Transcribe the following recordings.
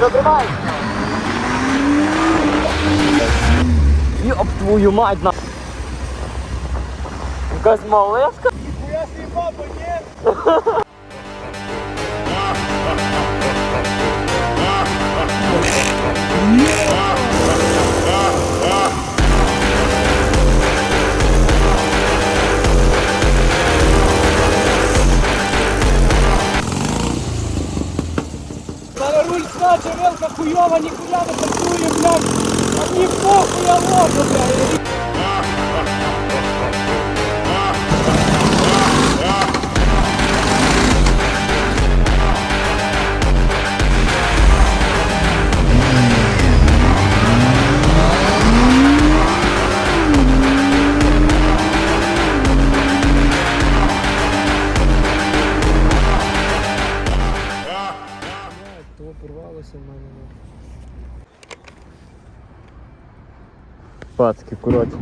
Затримай! Йоп твою мать на. Якась малешка? Ніхуя собі папа, ні? вилка хуйова, ніхуя не працює, блядь. А мені похуй, я ложу, блядь. Пацки, коротше.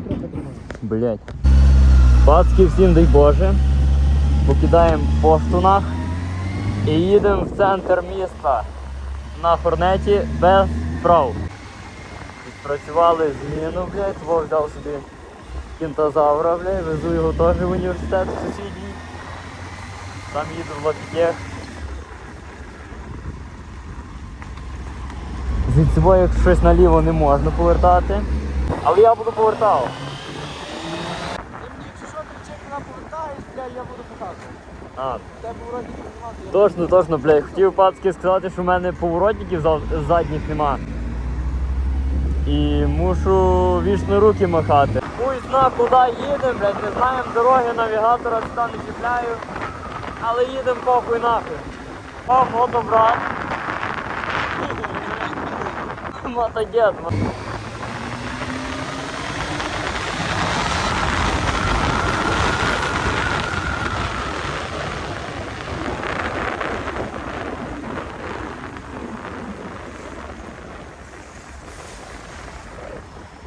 Блять. Пацки, всім дай Боже. Покидаємо поштунах і їдемо в центр міста на форнеті без прав. Відпрацювали зміну, блядь, Вов взяв собі кінтозавра, блядь, везу його теж в університет в сусідній. Там їду в лапітєх. Звідси, якщо щось наліво не можна повертати. Але я буду повертав. Якщо що, ти чек на повертаєш, блядь, я буду показувати. А, Тебе вроді знімати. точно, точно, блядь. Хотів пацки сказати, що в мене поворотників задніх нема. І мушу вічно руки махати. Хуй зна, куди їдемо, блядь, не знаємо дороги, навігатора сюди не чіпляю. Але їдемо похуй нахуй. О, фото, брат. Мотодед,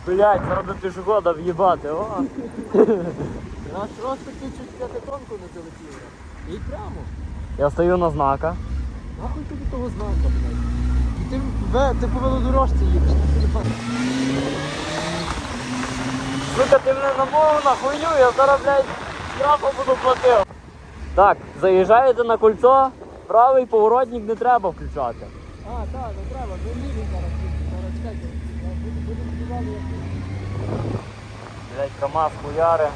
Блять, до пішохода в'їбати, о. Раз просто чуть п'ятитонку не залетів. І прямо. Я стою на знаках. Нахуй тобі того знака, блядь. І ти, ве, ти по велодорожці їдеш, на телефон. Сука, ти мене намовив на хуйню, я зараз, блядь, штрафу буду платив. Так, заїжджаєте на кольцо, правий поворотник не треба включати. А, так, не треба, ну лівий зараз. Зараз чекайте. Я буду, буду співати, як Блять, КамАЗ хуяри.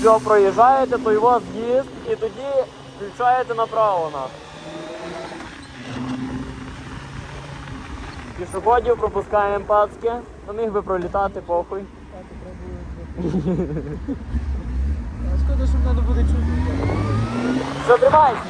Все, проїжджаєте, то його з'їзд і тоді включаєте направо нас. Пішоходів пропускаємо пацки, то міг би пролітати похуй. шкода, що не буде чути. Все, тримайся!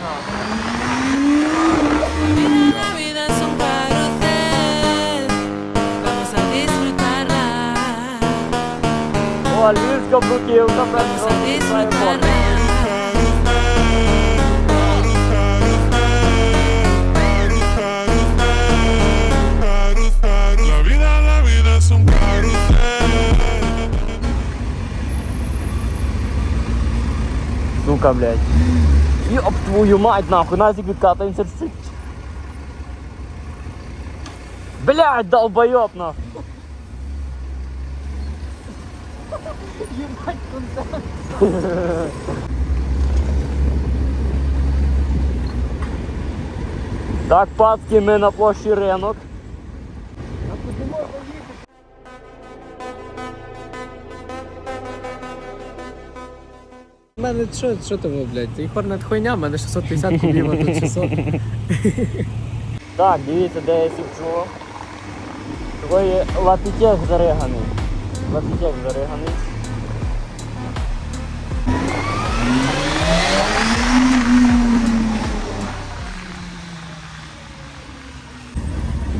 Es un carrusel. Сука, блядь. Ёб твою мать, нахуй, назик відкатаємося чуть-чуть. Блядь, долбоёб, нахуй. Єбать контент. Так, пацки, ми на площі ринок. У мене що, що того, блядь? І хорнет хуйня, в мене 650 кубів, а тут 600. Так, дивіться, де я сіпчу. Такий лапітек зариганий. Лапітек зариганий.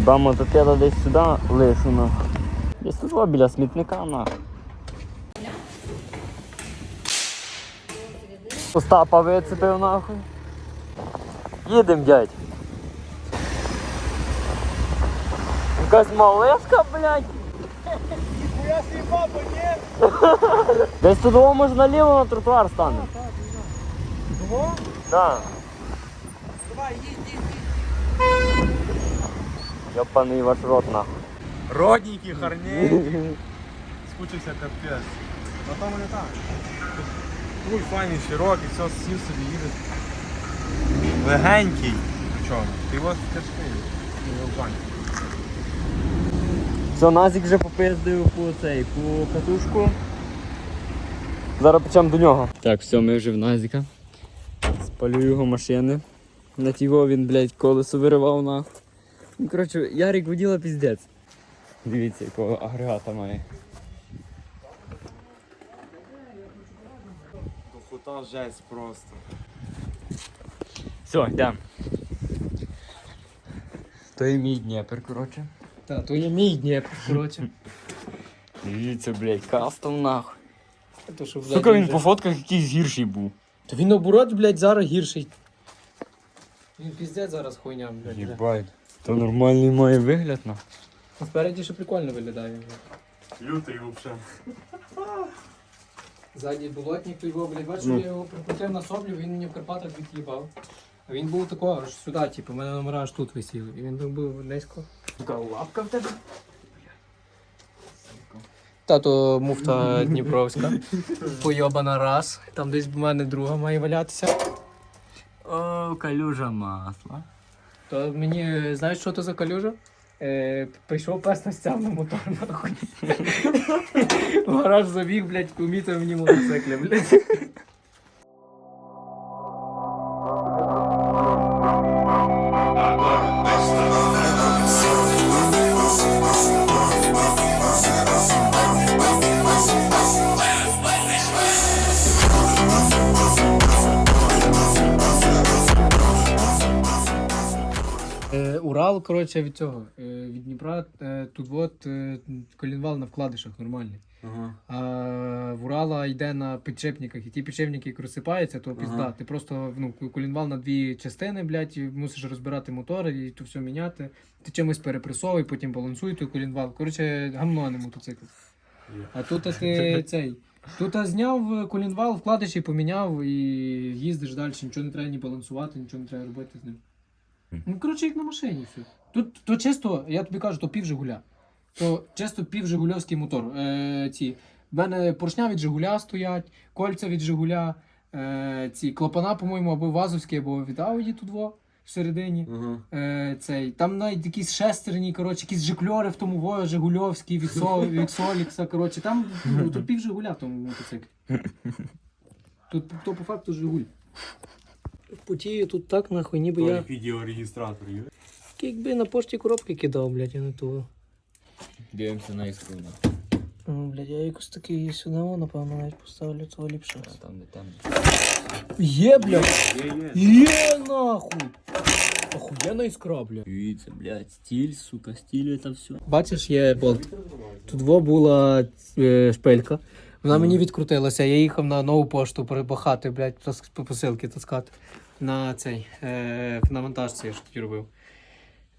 Ба мотопеда десь сюди лишу на. Десь тут біля смітника на. Остапа вицепив нахуй. Їдем, дядь. Якась малешка, блядь. Папа, ні? Десь тут о, може наліво на тротуар стане. Не. Два? Так. Давай, їдь, їдь, їдь. Йопаний ваш рот нахуй. Родненький, харненький. Скучився капець. На тому не так. Руль файний, широкий, все, сів собі їде. Легенький. Чому? Ти його тяжкий. Бані. Все, Назік вже попиздив по цей, по катушку. Зараз почнемо до нього. Так, все, ми вже в Назіка. Спалю його машини. На тіго він, блядь, колесо виривав нахуй. Ну, коротше, Ярик воділа піздець. Дивіться, якого агрегата має. Тухота жесть просто. Все, йдемо. То є мій Дніпр, коротше. Та, то є мій Дніпр, коротше. Дивіться, блядь, кастом нахуй. То, що, блядь, Сука, він вже- по фотках якийсь гірший був. То він наоборот, блядь, зараз гірший. Він піздець зараз хуйня, блядь. вже. Єбать. То нормальний має вигляд, нахуй. А Спереді ще прикольно виглядає. Лютий взагалі. Ззаді болотник, то його, блядь, бачиш, Ну. я його прикрутив на соблю, він мені в Карпатах від'їбав. А він був такого аж сюди, типу, у мене номера аж тут висіли. І він так був низько. Така лапка в тебе. Тато муфта Дніпровська. Пойобана раз. Там десь в мене друга має валятися. О, калюжа масла. То мені, знаєш, що то за калюжа? Е, прийшов пес настяв на мотор, нахуй. В гараж забіг, блядь, помітив мені мотоцикля, блядь. Коротше, від цього. Е, від Дніпра е, тут от е, колінвал на вкладишах нормальний. Ага. А в Урала йде на підшипниках, і ті підшипники, які розсипаються, то пізда. Ага. Ти просто ну, колінвал на дві частини, блядь, і мусиш розбирати мотори і то все міняти. Ти чимось перепресовуй, потім балансуй той колінвал. Коротше, гамно, а не мотоцикл. А тут ти цей. Тут зняв колінвал, вкладиш і поміняв, і їздиш далі, нічого не треба ні балансувати, нічого не треба робити з ним. Ну, коротше, як на машині все. Тут то чисто, я тобі кажу, то пів Жигуля. То чисто пів Жигульовський мотор. Е, ці. В мене поршня від Жигуля стоять, кольця від Жигуля, е, ці клапана, по-моєму, або вазовські, або від Ауді тут во, всередині. Ага. Е, цей, там навіть якісь шестерні, коротше, якісь жикльори в тому во, Жигульовські, від, Со, від Солікса, коротше, там ну, тут пів Жигуля в тому мотоциклі. Тут то по факту Жигуль. Потію тут так нахуй, ніби я. Відеореєстратор є. Якби на пошті коробки кидав, блядь, а не того. Дивимося на іскру. Ну, блядь, я якось такий сюди, напевно, навіть поставлю цього ліпше. Там де там. Є, блядь! Є, є. Є нахуй! Охуєнна іскра, блядь. Дивіться, блядь, стіль, сука, стіль це все. Бачиш, є болт. Тут во була е, шпилька. Вона мені відкрутилася. Я їхав на нову пошту перебахати, блядь, тас- по посилки таскати. На цей, е, на монтажці я ж тоді робив.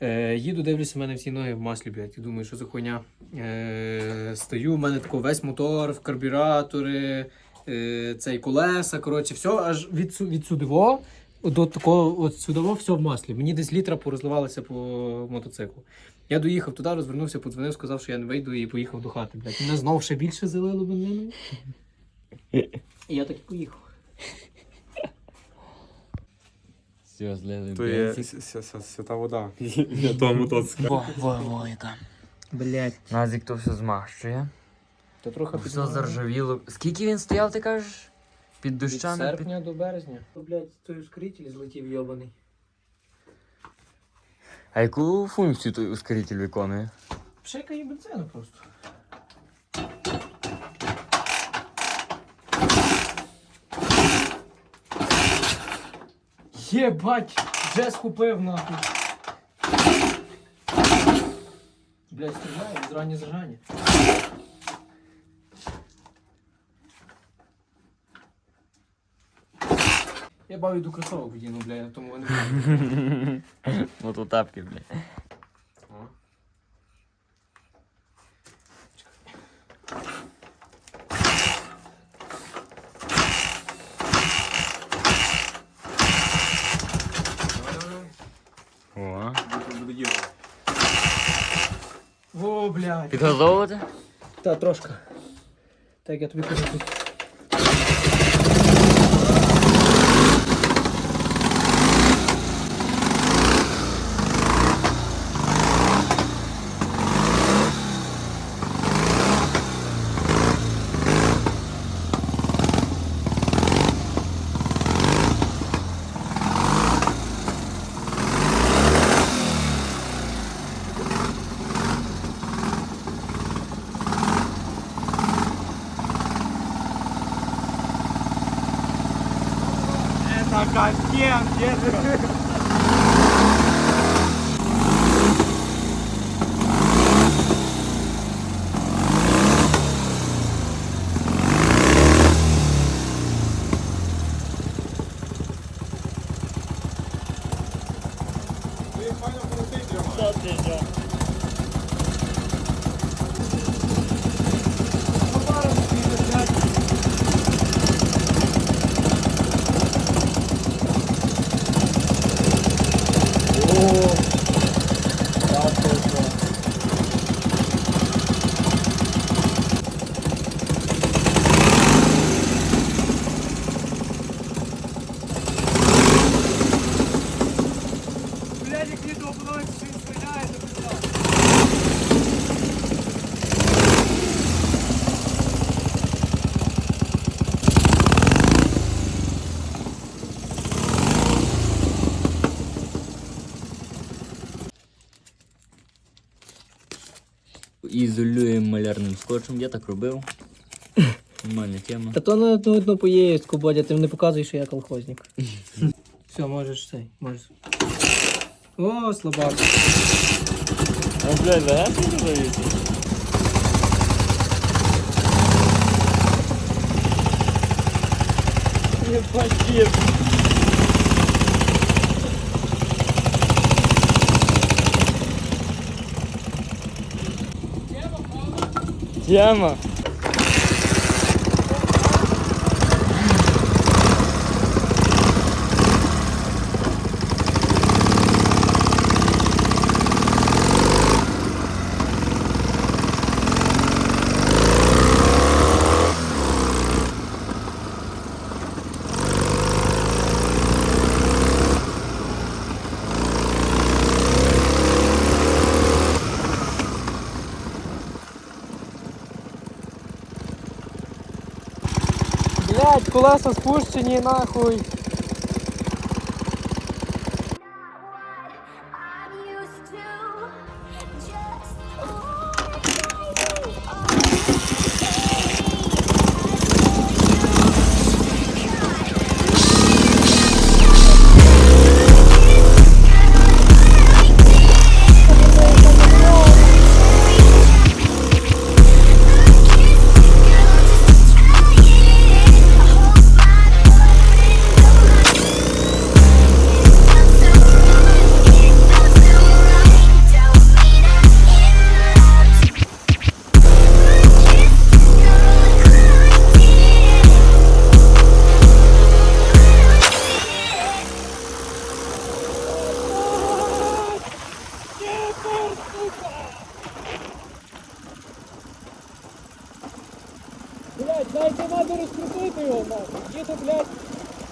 Е, їду, дивлюся, в мене всі ноги в маслі, блядь. І думаю, що за хуйня. Е, стою, в мене тако весь мотор, в карбюратори, е, цей колеса, коротше, все аж від, від до такого от сюди все в маслі. Мені десь літра порозливалося по мотоциклу. Я доїхав туди, розвернувся, подзвонив, сказав, що я не вийду і поїхав до хати. Блядь. Мене знов ще більше залило бензиною. І я так і поїхав. Все, злили То є бензик. ся- ся- свята вода. Того мотоцикла. Во, во, во, яка. Блять. Назік то все змащує. То трохи Все заржавіло. Скільки він стояв, ти кажеш? Під Від дощами? Під... серпня до березня. Блять, той ускоритель злетів йобаний. А яку функцію той ускоритель виконує? Пшикає бензину просто. Єбать! Вже схопив нахуй. Блять, стріляє, зрані зажання. Я бавлю до кросовок вдіну, бля, тому вони. Ну то тапки, блядь. О. блядь. Підгазовувати? Та трошки. Так, я тобі кажу. Это контент, дедушка. Блядь, як відео подобається, що він стріляє, то пізда. Ізолюємо малярним скотчем, я так робив. Нормальна тема. Та то на одну одну поїздку, Бодя, ти не показуєш, що я колхозник. Все, можеш цей, можеш. О, слабак. А, блядь, легенько завіси? Єбать, Тема. Блять, колеса спущені, нахуй. Діти, блядь,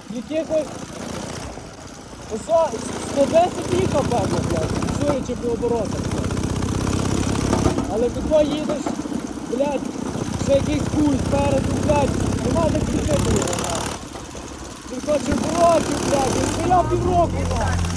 якихось... Ось 110 їхав, певно, блядь, суючи по оборотах, блядь. Але коли їдеш, блядь, ще якийсь куль спереду, блядь, нема де крутити його, нахуй. Ти хочеш років, блядь, він стояв півроку. Положено,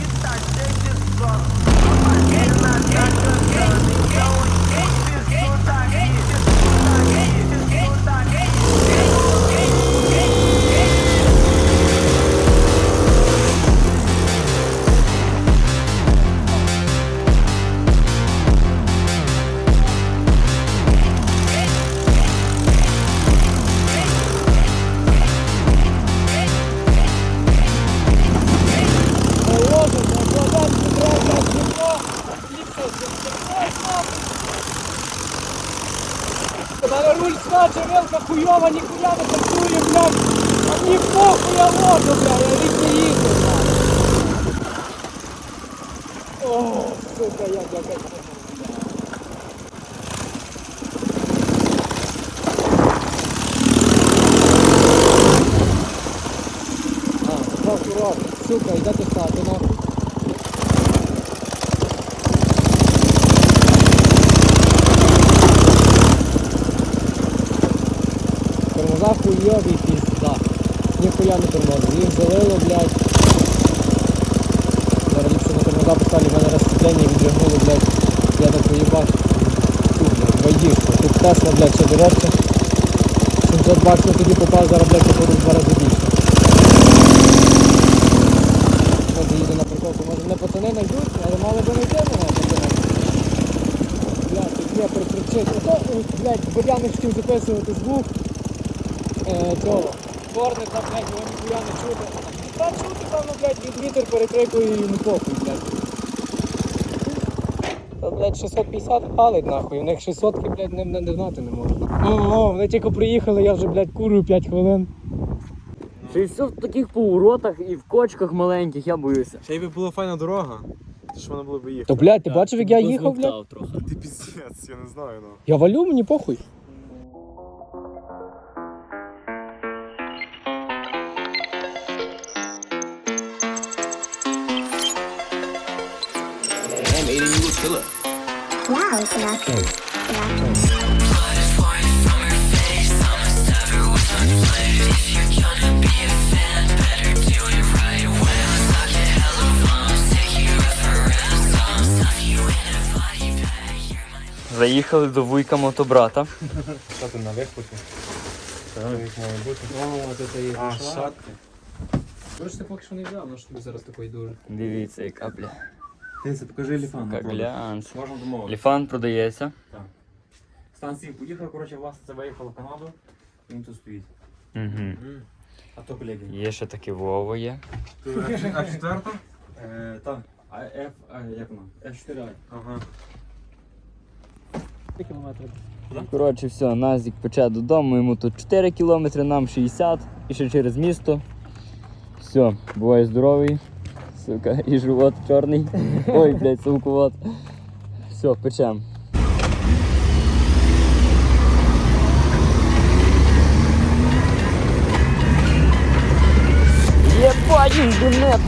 Не тормозив. Їх залило, блядь. Зараз ліпше на тормоза поставлю, в мене розсвітлення віджигнуло, блядь. Я так поїбав. Байдішка. Тут Тесла, блядь, ще дорожче. 700 баксів тоді попав, зараз, блядь, походу в два рази більше. Може їду на парковку, може мене пацани знайдуть, але мали би знайти мене, пацани. Блядь, тут є перекричить. Ото, блядь, Боряник хотів записувати звук. Е, цього. Дворника, блядь, його ніхуя не чути. Та чути, певно, блядь, від вітер перекрикує і йому похуй, блядь. Та, блядь, 650 палить нахуй, у них 600, блядь, не, не, не знати не можна. О, вони тільки приїхали, я вже, блядь, курю 5 хвилин. Ще й все в таких поворотах і в кочках маленьких, я боюся. Ще й би була файна дорога, то ж вона було б їхати. То, блядь, ти бачив, як я їхав, блядь? Ти піздець, я не знаю, ну. Я валю, мені похуй. Заїхали до вуйка мотобрата. Що ти має бути. О, це ти їх А, шатки. Короче, ти поки що не взяв, на що тобі зараз такої дуже. Дивіться, яка бля. Дивіться, покажи ліфан. Яка глянц. Можна домовитися. Ліфан продається. Станції поїхав, коротше, власне, це виїхало в Канаду, він тут стоїть. Угу. А то колеги. Є ще таке Вова є. А четверта? Е, так, а F, а, як вона? F4i. Ага. Кілометри. Коротше, все, Назік пече додому, йому тут 4 кілометри, нам 60 і ще через місто. Все, бувай здоровий. Сука, і живот чорний. Ой, блядь, сумкуват. Все, печем. Єбать, інтернет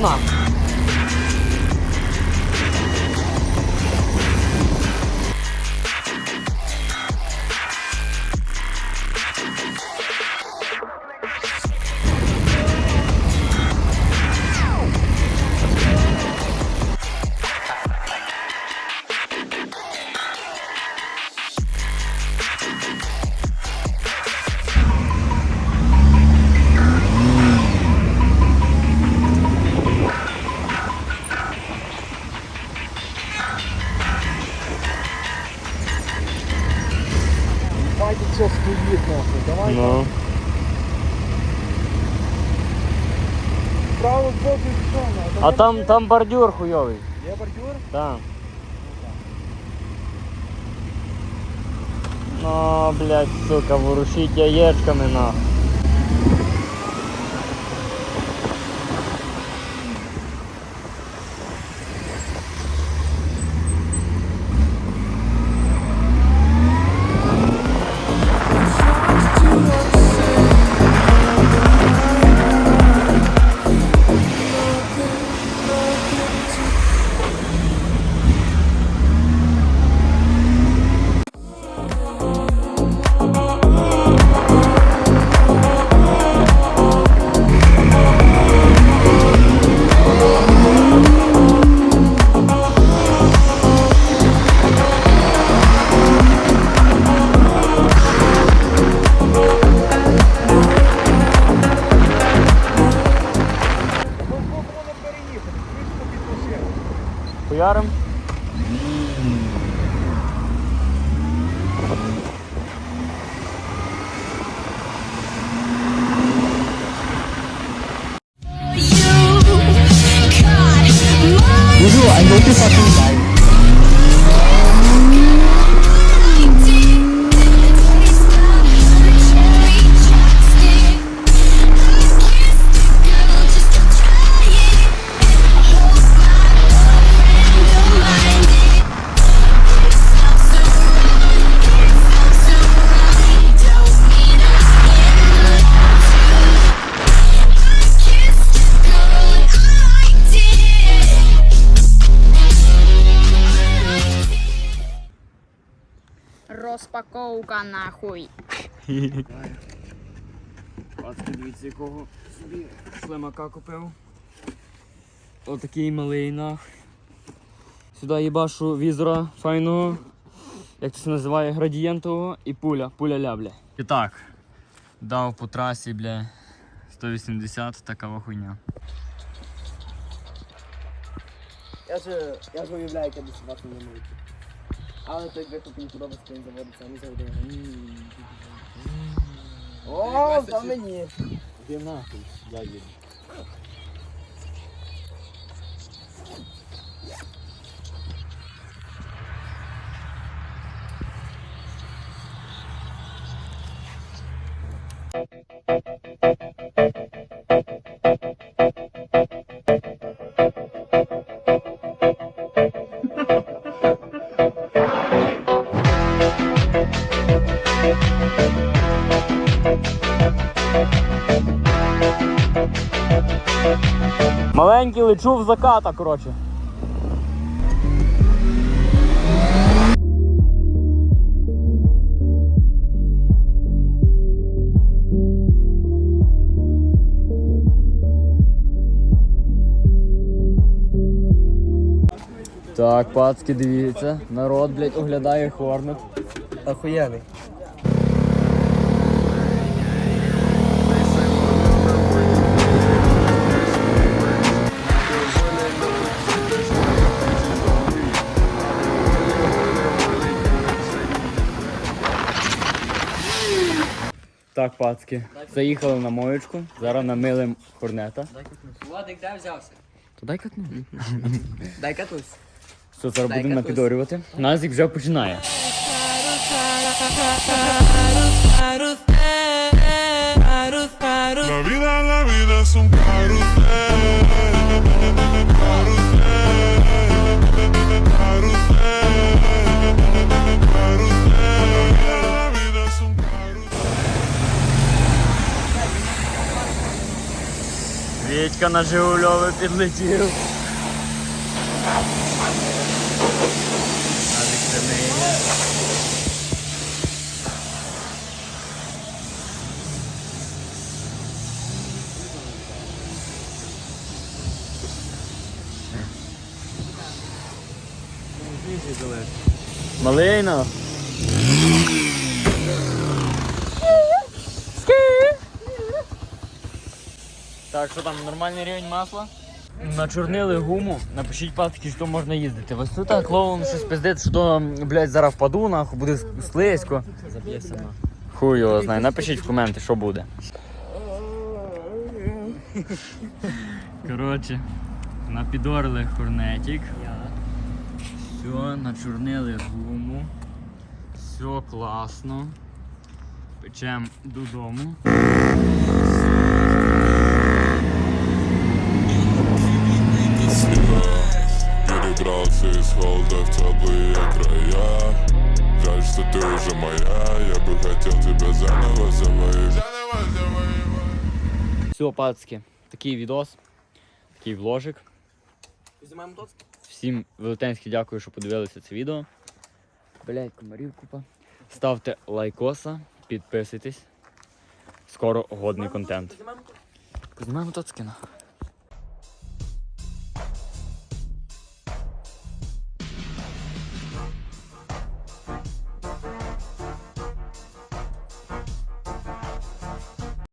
нахуй! Давайте що стоїть, нахуй. Давай Ну. право боку що, нахуй. А там, там бордюр хуйовий. Є бордюр? Так. Ну, блядь, сука, ворушить яєчками нахуй. Упаковка нахуй. Пацки, дивіться, якого собі шлемака купив. Отакий малий нах. Сюди їбашу візора файного. Як це називає, градієнтового і пуля, пуля ля, бля. І так, дав по трасі, бля, 180, така хуйня. Я ж, я ж уявляю, як я до собаки не мию. Але той вихоп мені подобається, він заводиться, а не заводить. О, там мені. Де нахуй? Я їду. Маленький лечу в заката, коротше. Так, пацки, дивіться. Народ, блядь, оглядає хорнет. Охуєнний. Так, пацки. Заїхали на моєчку. Зараз намилим хорнета. Владик, де взявся? То дай катну. Дай катусь. Що зараз будемо напідорювати. Назік вже починає. La vida, la vida es un carrusel. Carrusel. Вітька на Жигульове підлетів. Назік це. Малина. Так, що там, нормальний рівень масла? Начорнили гуму, напишіть пацки, що можна їздити. Ось тут так клоун щось пиздить, що, блядь, зараз впаду, нахуй, буде слизько. Заб'єся на. Хуй його знає, напишіть в коменти, що буде. Коротше, напідорили хорнетик. Все, начорнили гуму. Все класно. Печемо додому. холода в теплые края Жаль, что ты уже моя Я бы хотел тебя заново завоевать Заново завоевать Все, пацки, такий відос, такий вложик. Знімаємо тоцки? Всім велетенське дякую, що подивилися це відео. Блять, комарів купа. Ставте лайкоса, підписуйтесь. Скоро годний контент. Знімаємо Тоцкіна.